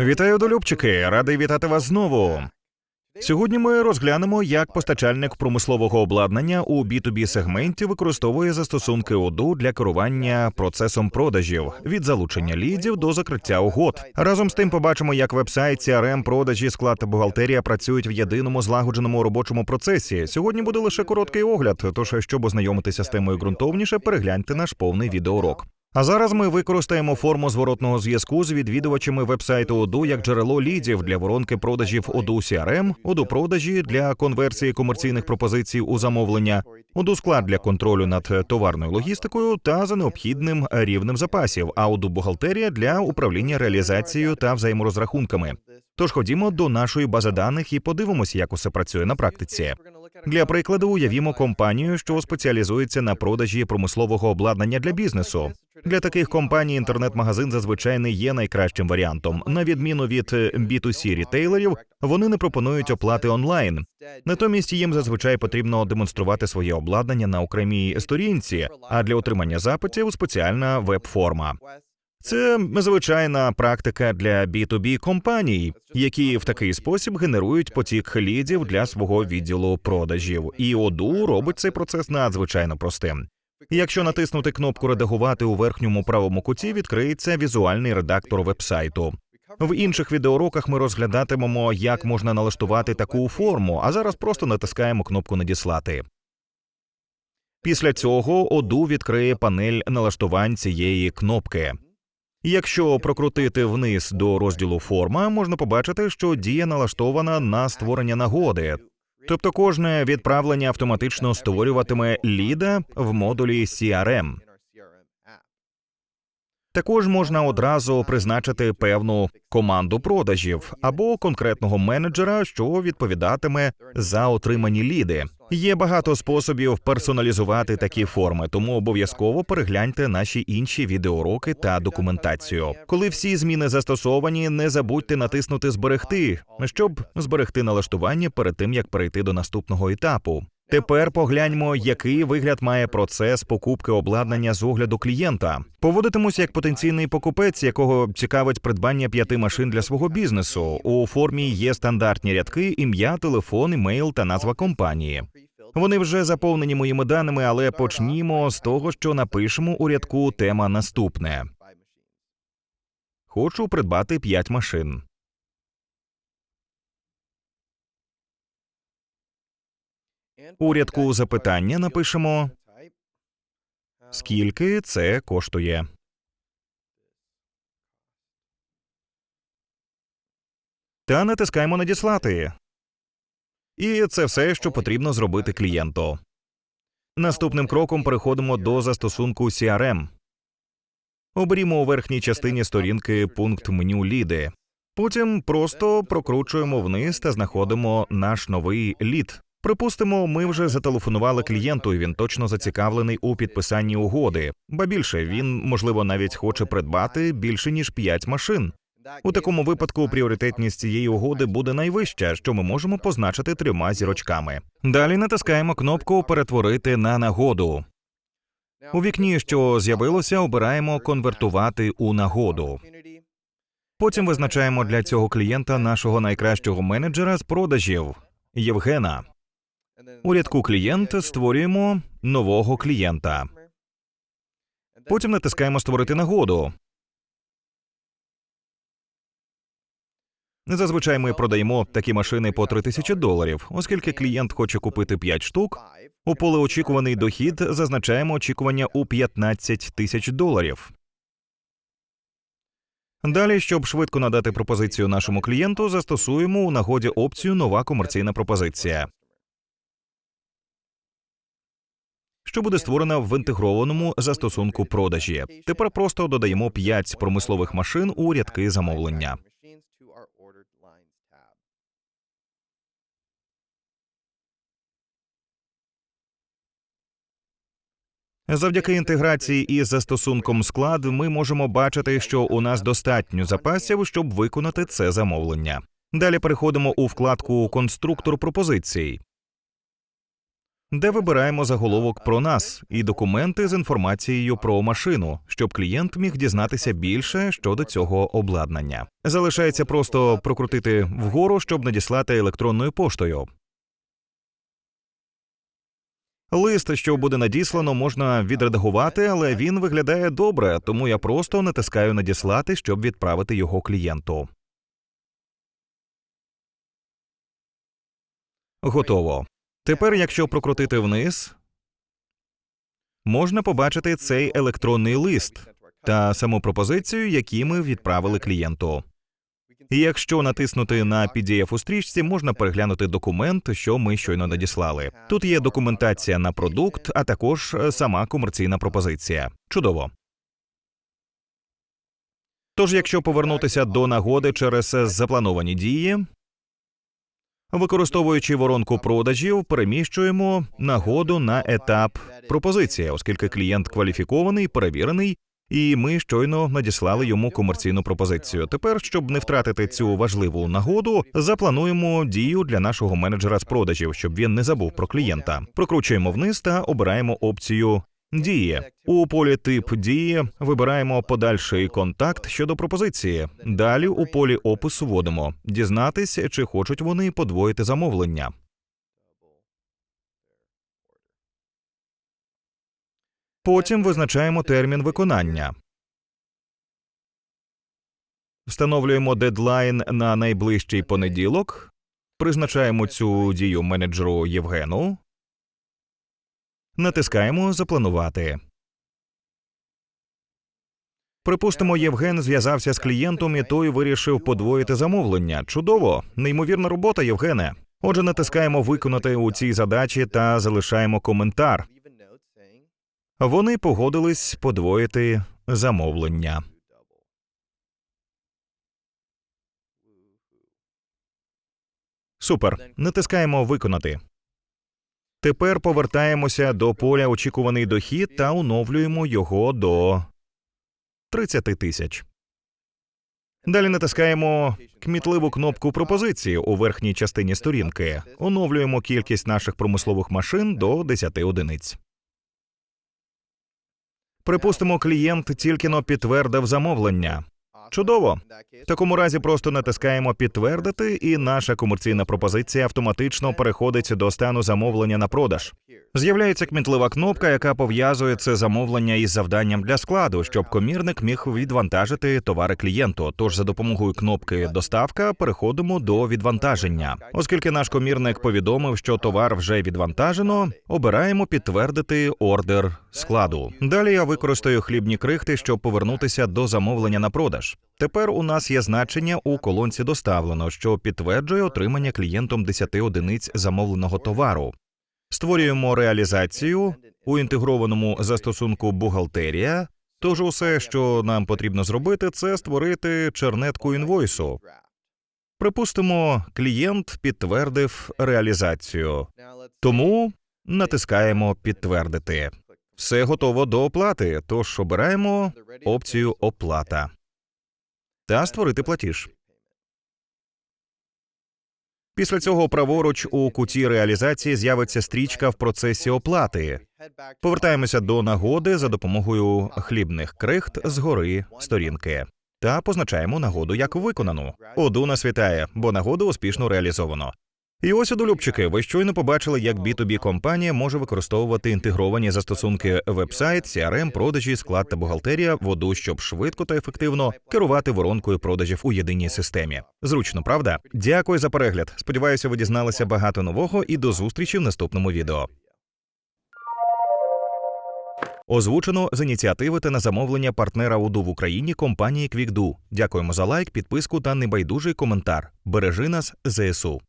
Вітаю, долюбчики! Радий вітати вас знову. Сьогодні ми розглянемо, як постачальник промислового обладнання у B2B сегменті використовує застосунки ОДУ для керування процесом продажів від залучення лідів до закриття угод. Разом з тим побачимо, як вебсайт, CRM, продажі, склад та бухгалтерія працюють в єдиному злагодженому робочому процесі. Сьогодні буде лише короткий огляд. Тож, щоб ознайомитися з темою ґрунтовніше, перегляньте наш повний відеоурок. А зараз ми використаємо форму зворотного зв'язку з відвідувачами вебсайту ОДУ як джерело лідів для воронки продажів ОДУ CRM, ОДУ продажі для конверсії комерційних пропозицій у замовлення, ОДУ склад для контролю над товарною логістикою та за необхідним рівнем запасів, а ОДУ бухгалтерія для управління реалізацією та взаєморозрахунками. Тож ходімо до нашої бази даних і подивимося, як усе працює на практиці. Для прикладу, уявімо компанію, що спеціалізується на продажі промислового обладнання для бізнесу. Для таких компаній інтернет-магазин зазвичай не є найкращим варіантом. На відміну від B2C рітейлерів, вони не пропонують оплати онлайн. Натомість їм зазвичай потрібно демонструвати своє обладнання на окремій сторінці, а для отримання запитів спеціальна веб-форма. Це звичайна практика для B2B компаній, які в такий спосіб генерують потік лідів для свого відділу продажів. І ОДУ робить цей процес надзвичайно простим. Якщо натиснути кнопку Редагувати у верхньому правому куті, відкриється візуальний редактор вебсайту. В інших відеоуроках ми розглядатимемо, як можна налаштувати таку форму, а зараз просто натискаємо кнопку Надіслати. Після цього ОДУ відкриє панель налаштувань цієї кнопки. Якщо прокрутити вниз до розділу форма, можна побачити, що дія налаштована на створення нагоди. Тобто кожне відправлення автоматично створюватиме ліда в модулі CRM. Також можна одразу призначити певну команду продажів або конкретного менеджера, що відповідатиме за отримані ліди. Є багато способів персоналізувати такі форми, тому обов'язково перегляньте наші інші відеоуроки та документацію. Коли всі зміни застосовані, не забудьте натиснути Зберегти, щоб зберегти налаштування перед тим як перейти до наступного етапу. Тепер погляньмо, який вигляд має процес покупки обладнання з огляду клієнта. Поводитимусь як потенційний покупець, якого цікавить придбання п'яти машин для свого бізнесу. У формі є стандартні рядки, ім'я, телефон, імейл та назва компанії. Вони вже заповнені моїми даними, але почнімо з того, що напишемо у рядку тема наступне. Хочу придбати п'ять машин. У рядку запитання напишемо скільки це коштує. Та натискаємо надіслати. І це все, що потрібно зробити клієнту. Наступним кроком переходимо до застосунку CRM. Оберімо у верхній частині сторінки пункт меню ліди. Потім просто прокручуємо вниз та знаходимо наш новий лід. Припустимо, ми вже зателефонували клієнту, і він точно зацікавлений у підписанні угоди. Ба більше він, можливо, навіть хоче придбати більше ніж 5 машин. У такому випадку пріоритетність цієї угоди буде найвища, що ми можемо позначити трьома зірочками. Далі натискаємо кнопку Перетворити на нагоду. У вікні, що з'явилося, обираємо конвертувати у нагоду. Потім визначаємо для цього клієнта нашого найкращого менеджера з продажів Євгена. У рядку клієнт створюємо нового клієнта. Потім натискаємо Створити нагоду. Зазвичай ми продаємо такі машини по 3 тисячі доларів, оскільки клієнт хоче купити 5 штук. У поле очікуваний дохід зазначаємо очікування у 15 тисяч доларів. Далі, щоб швидко надати пропозицію нашому клієнту, застосуємо у нагоді опцію Нова комерційна пропозиція. Що буде створена в інтегрованому застосунку продажі. Тепер просто додаємо 5 промислових машин у рядки замовлення. Завдяки інтеграції із застосунком склад ми можемо бачити, що у нас достатньо запасів, щоб виконати це замовлення. Далі переходимо у вкладку Конструктор пропозицій. Де вибираємо заголовок про нас і документи з інформацією про машину, щоб клієнт міг дізнатися більше щодо цього обладнання. Залишається просто прокрутити вгору, щоб надіслати електронною поштою. Лист, що буде надіслано, можна відредагувати, але він виглядає добре, тому я просто натискаю надіслати, щоб відправити його клієнту. Готово. Тепер, якщо прокрутити вниз, можна побачити цей електронний лист та саму пропозицію, які ми відправили клієнту. І якщо натиснути на PDF у стрічці, можна переглянути документ, що ми щойно надіслали. Тут є документація на продукт, а також е, сама комерційна пропозиція. Чудово. Тож, якщо повернутися до нагоди через заплановані дії, використовуючи воронку продажів, переміщуємо нагоду на етап пропозиція, оскільки клієнт кваліфікований, перевірений, і ми щойно надіслали йому комерційну пропозицію. Тепер, щоб не втратити цю важливу нагоду, заплануємо дію для нашого менеджера з продажів, щоб він не забув про клієнта. Прокручуємо вниз та обираємо опцію. Дії у полі тип дії вибираємо подальший контакт щодо пропозиції. Далі у полі опису вводимо дізнатись, чи хочуть вони подвоїти замовлення. Потім визначаємо термін виконання. Встановлюємо дедлайн на найближчий понеділок. Призначаємо цю дію менеджеру Євгену. Натискаємо Запланувати. Припустимо, Євген зв'язався з клієнтом, і той вирішив подвоїти замовлення. Чудово, неймовірна робота, Євгене. Отже, натискаємо Виконати у цій задачі та залишаємо коментар. Вони погодились подвоїти замовлення. Супер. Натискаємо Виконати. Тепер повертаємося до поля очікуваний дохід та оновлюємо його до 30 тисяч. Далі натискаємо кмітливу кнопку пропозиції у верхній частині сторінки. Оновлюємо кількість наших промислових машин до 10 одиниць. Припустимо, клієнт тільки но підтвердив замовлення. Чудово. В такому разі просто натискаємо підтвердити, і наша комерційна пропозиція автоматично переходить до стану замовлення на продаж. З'являється кмітлива кнопка, яка пов'язує це замовлення із завданням для складу, щоб комірник міг відвантажити товари клієнту. Тож за допомогою кнопки доставка переходимо до відвантаження. Оскільки наш комірник повідомив, що товар вже відвантажено, обираємо підтвердити ордер складу. Далі я використаю хлібні крихти, щоб повернутися до замовлення на продаж. Тепер у нас є значення у колонці доставлено, що підтверджує отримання клієнтом 10 одиниць замовленого товару. Створюємо реалізацію у інтегрованому застосунку бухгалтерія. Тож усе, що нам потрібно зробити, це створити чернетку інвойсу. Припустимо, клієнт підтвердив реалізацію, тому натискаємо підтвердити. Все готово до оплати, тож обираємо опцію оплата та створити платіж. Після цього праворуч у куті реалізації з'явиться стрічка в процесі оплати. Повертаємося до нагоди за допомогою хлібних крихт згори сторінки та позначаємо нагоду як виконану. Оду нас вітає, бо нагоду успішно реалізовано. І ось одолюбчики, ви щойно побачили, як B2B компанія може використовувати інтегровані застосунки вебсайт, CRM, продажі, склад та бухгалтерія в оду, щоб швидко та ефективно керувати воронкою продажів у єдиній системі. Зручно, правда? Дякую за перегляд. Сподіваюся, ви дізналися багато нового і до зустрічі в наступному відео. Озвучено з ініціативи та на замовлення партнера УДУ в Україні компанії QuickDo. Дякуємо за лайк, підписку та небайдужий коментар. Бережи нас, ЗСУ.